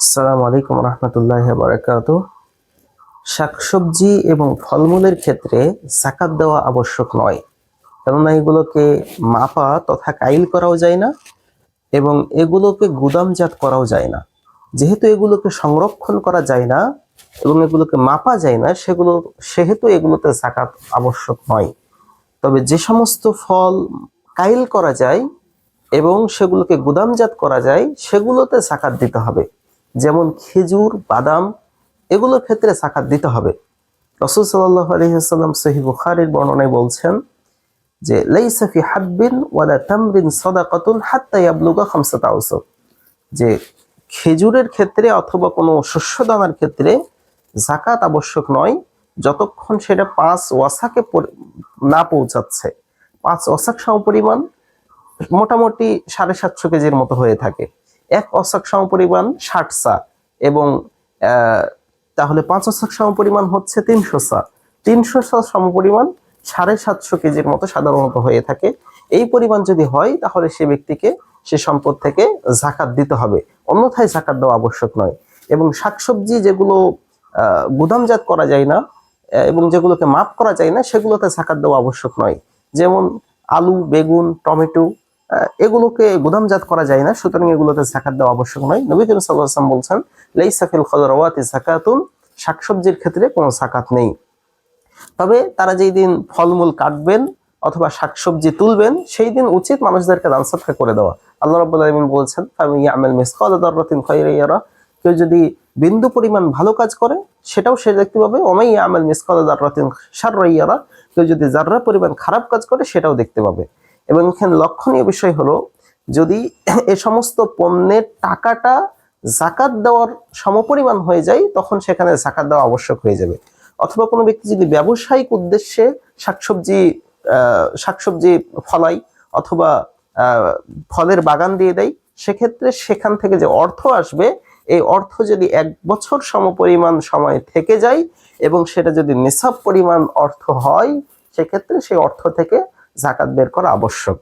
আসসালামু আলাইকুম রহমতুল্লাহ বারাকাত শাকসবজি এবং ফলমূলের ক্ষেত্রে জাকাত দেওয়া আবশ্যক নয়। কেননা এগুলোকে মাপা তথা কাইল করাও যায় না এবং এগুলোকে গুদামজাত করাও যায় না। যেহেতু এগুলোকে সংরক্ষণ করা যায় না এবং এগুলোকে মাপা যায় না, সেগুলো, সেহেতু এগুলোতে জাকাত আবশ্যক নয়। তবে যে সমস্ত ফল কাইল করা যায় এবং সেগুলোকে গুদামজাত করা যায়, সেগুলোতে জাকাত দিতে হবে। যেমন খেজুর, বাদাম, এগুলোর ক্ষেত্রে জাকাত দিতে হবে। রসুল সাল্লাহ আলহিহাল্লাম সহি বুখারির বর্ণনায় বলছেন যে, লাইসা ফি হাব্বিন ওয়ালা তামরিন সাদাকাতুন হাত্তা ইয়াবলুগা খামসাত আউসাক যে, খেজুরের ক্ষেত্রে অথবা কোনো শস্য দানার ক্ষেত্রে জাকাত আবশ্যক নয়, যতক্ষণ সেটা পাঁচ ওয়াসাকে না পৌঁছাচ্ছে। পাঁচ ওয়াসাক সমপরিমাণ মোটামুটি সাড়ে সাতশো কেজির মতো হয়ে থাকে। এক অশাক সমপরিমাণ ষাট সা এবং তাহলে পাঁচ অশাক সমপরিমাণ হচ্ছে তিনশো সা। তিনশো সা সমপরিমাণ সাড়ে সাতশো কেজির মতো সাধারণত হয়ে থাকে। এই পরিমাণ যদি হয়, তাহলে সে ব্যক্তিকে সে সম্পদ থেকে জাকাত দিতে হবে। অন্যথায় জাকাত দেওয়া আবশ্যক নয়। এবং শাকসবজি যেগুলো গুদামজাত করা যায় না এবং যেগুলোকে মাপ করা যায় না, সেগুলোতে জাকাত দেওয়া আবশ্যক নয়। যেমন আলু, বেগুন, টমেটো এগুলোকে গুদামজাত করা যায় না, সুতরাং এগুলোতে জাকাত দেওয়া আবশ্যক নয়। নবী করিম ওয়াসাল্লাম বলছেন, লাইসা ফিল খাদরাওয়াতি যাকাতুন শাকসবজির ক্ষেত্রে কোনো জাকাত নেই। তবে তারা যেই দিন ফলমূল কাটবেন অথবা শাকসবজি তুলবেন, সেই দিন উচিত মানুষদেরকে দান সৎকার করে দেওয়া। আল্লাহ রাব্বুল বলছেন, ফামি ইয়ামাল মিসকাল দাররাতিন খায়রা ইয়ারা কেউ যদি বিন্দু পরিমাণ ভালো কাজ করে, সেটাও সে দেখতে পাবে। ওমাই ইয়ামাল মিসকাল দাররাতিন ইয়ারা কেউ যদি যাররা পরিমাণ খারাপ কাজ করে, সেটাও দেখতে পাবে। এবং এখানে লক্ষণীয় বিষয় হলো, যদি এ সমস্ত পণ্যের টাকাটা জাকাত দেওয়ার সমপরিমাণ হয়ে যায়, তখন সেখানে জাকাত দেওয়া আবশ্যক হয়ে যাবে। অথবা কোনো ব্যক্তি যদি ব্যবসায়িক উদ্দেশ্যে শাকসবজি শাকসবজি ফলাই অথবা ফলের বাগান দিয়ে দেয়, সেক্ষেত্রে সেখান থেকে যে অর্থ আসবে, এই অর্থ যদি এক বছর সমপরিমাণ সময় থেকে যায় এবং সেটা যদি নিসাব পরিমাণ অর্থ হয়, সেক্ষেত্রে সেই অর্থ থেকে জাকাত বের করা আবশ্যক।